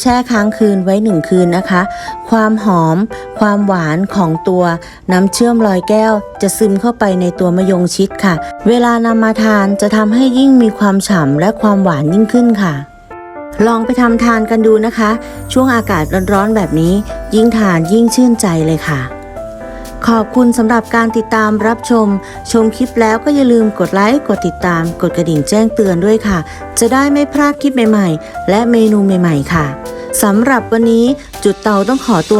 แช่ค้างคืนไว้หนึ่งคืนนะคะ ความหอม ความหวานของตัวน้ำเชื่อมลอยแก้ว จะซึมเข้าไปในตัวมะยงชิดค่ะ เวลานำมาทานจะทำให้ยิ่งมีความฉ่ำและความหวานยิ่งขึ้นค่ะ ลองไปทำทานกันดูนะคะ ช่วงอากาศร้อนๆแบบนี้ ยิ่งทานยิ่งชื่นใจเลยค่ะ ขอบคุณสำหรับการติดตามรับชม ชมคลิปแล้วก็อย่าลืมกดไลค์ กดติดตาม กดกระดิ่งแจ้งเตือนด้วยค่ะ จะได้ไม่พลาดคลิปใหม่ ๆ และเมนูใหม่ ๆ ค่ะ สำหรับวันนี้จุดเตาต้องขอตัว